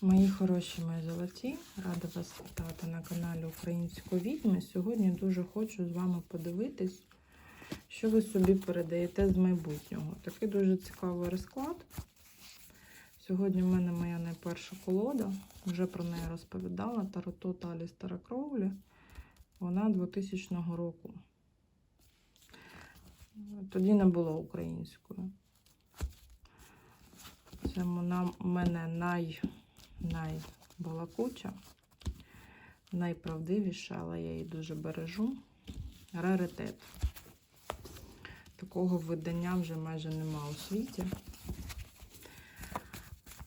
Мої хороші, мої золоті, рада вас вітати на каналі Української відьми. Сьогодні дуже хочу з вами подивитись, що ви собі передаєте з майбутнього. Такий дуже цікавий розклад. Сьогодні в мене моя найперша колода, вже про неї розповідала. Тарото Талі Старокровлі. Вона 2000 року. Тоді не було українською. Це вона в мене най найбалакуча, найправдивіша, але я її дуже бережу. Раритет. Такого видання вже майже нема у світі.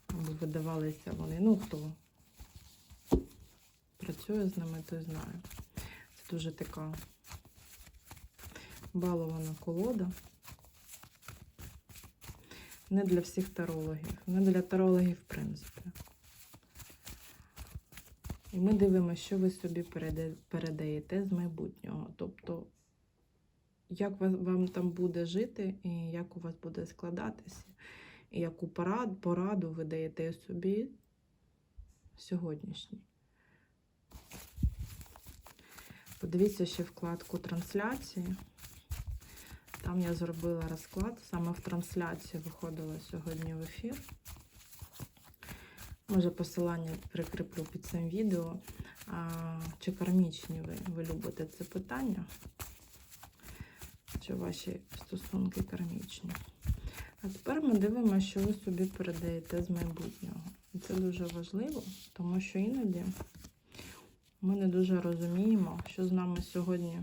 Видавалися вони. Ну, хто працює з ними, той знає. Це дуже така балована колода. Не для всіх тарологів, не для тарологів, в принципі. І ми дивимося, що ви собі передаєте з майбутнього. Тобто, як вам там буде жити, і як у вас буде складатися, і яку пораду, ви даєте собі сьогоднішній. Подивіться ще вкладку трансляції. Там я зробила розклад, саме в трансляції виходила сьогодні в ефір. Може, посилання прикріплю під цим відео. А, чи кармічні ви, ви любите це питання? Чи ваші стосунки кармічні? А тепер ми дивимося, що ви собі передаєте з майбутнього. І це дуже важливо, тому що іноді ми не дуже розуміємо, що з нами сьогодні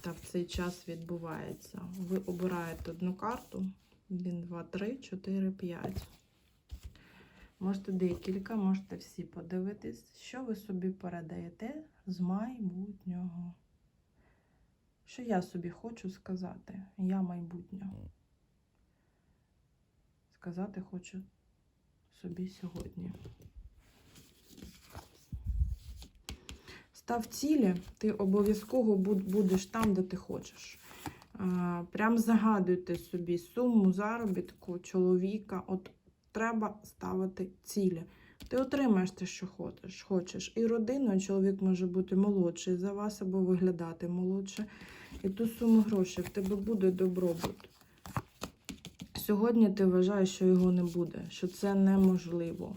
та в цей час відбувається. Ви обираєте одну карту. 1, 2, 3, 4, 5. Можете декілька, можете всі подивитись, що ви собі передаєте з майбутнього. Що я собі хочу сказати? Я майбутнього. Сказати хочу собі сьогодні. Став цілі, ти обов'язково будеш там, де ти хочеш. Прям загадуйте собі суму заробітку чоловіка. От треба ставити цілі. Ти отримаєш те, що хочеш. І родиною чоловік може бути молодший за вас або виглядати молодше. І ту суму грошей в тебе буде добробут. Сьогодні ти вважаєш, що його не буде, що це неможливо.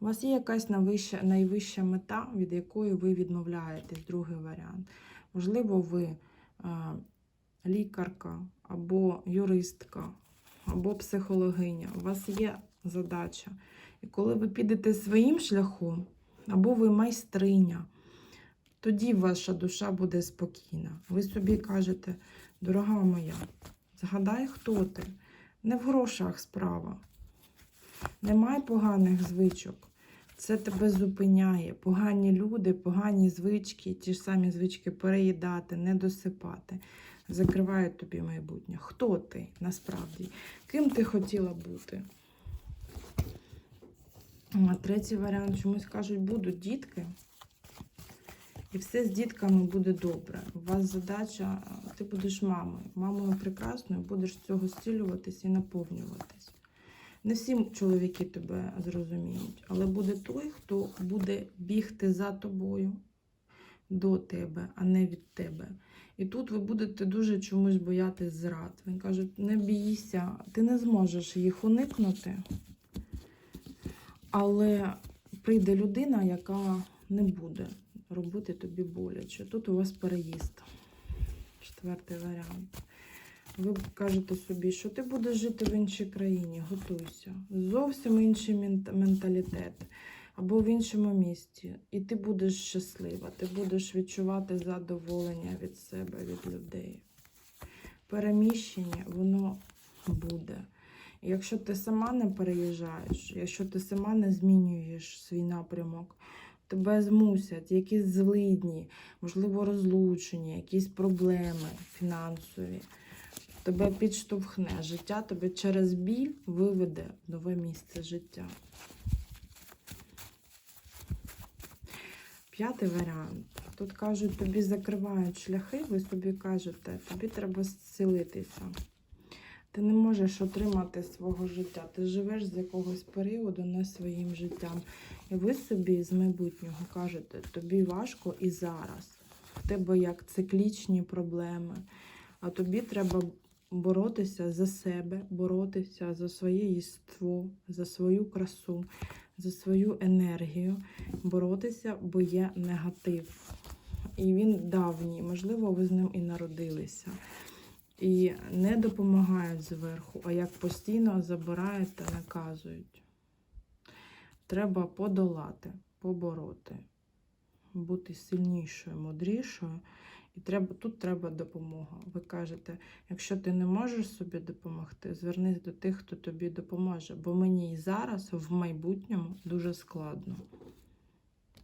У вас є якась найвища, найвища мета, від якої ви відмовляєтесь, другий варіант. Можливо, ви а, лікарка, або юристка, або психологиня. У вас є задача. І коли ви підете своїм шляхом, або ви майстриня, тоді ваша душа буде спокійна. Ви собі кажете, дорога моя, згадай, хто ти. Не в грошах справа. Немає поганих звичок. Це тебе зупиняє. Погані люди, погані звички, ті ж самі звички переїдати, не досипати. Закривають тобі майбутнє. Хто ти насправді? Ким ти хотіла бути? А третій варіант чомусь кажуть, будуть дітки. І все з дітками буде добре. У вас задача, ти будеш мамою. Мамою прекрасною, будеш з цього зцілюватись і наповнюватись. Не всі чоловіки тебе зрозуміють, але буде той, хто буде бігти за тобою до тебе, а не від тебе. І тут ви будете дуже чомусь боятись зрад. Він каже, не бійся, ти не зможеш їх уникнути. Але прийде людина, яка не буде робити тобі боляче. Тут у вас переїзд. Четвертий варіант. Ви кажете собі, що ти будеш жити в іншій країні, готуйся. Зовсім інший мент- менталітет. Або в іншому місті. І ти будеш щаслива, ти будеш відчувати задоволення від себе, від людей. Переміщення, воно буде. Якщо ти сама не переїжджаєш, якщо ти сама не змінюєш свій напрямок, тебе змусять якісь злидні, можливо, розлучення, якісь проблеми фінансові. Тебе підштовхне життя, тебе через біль виведе в нове місце життя. П'ятий варіант. Тут кажуть, тобі закривають шляхи, ви собі кажете, тобі треба зцілитися. Ти не можеш отримати свого життя. Ти живеш з якогось періоду не своїм життям. І ви собі з майбутнього кажете, тобі важко і зараз. В тебе як циклічні проблеми. А тобі треба боротися за себе, боротися за своє єство, за свою красу, за свою енергію, боротися, бо є негатив. І він давній, можливо, ви з ним і народилися. І не допомагають зверху, а як постійно забирають та наказують. Треба подолати, побороти, бути сильнішою, мудрішою. І треба, тут треба допомога. Ви кажете, якщо ти не можеш собі допомогти, звернись до тих, хто тобі допоможе. Бо мені і зараз, в майбутньому, дуже складно.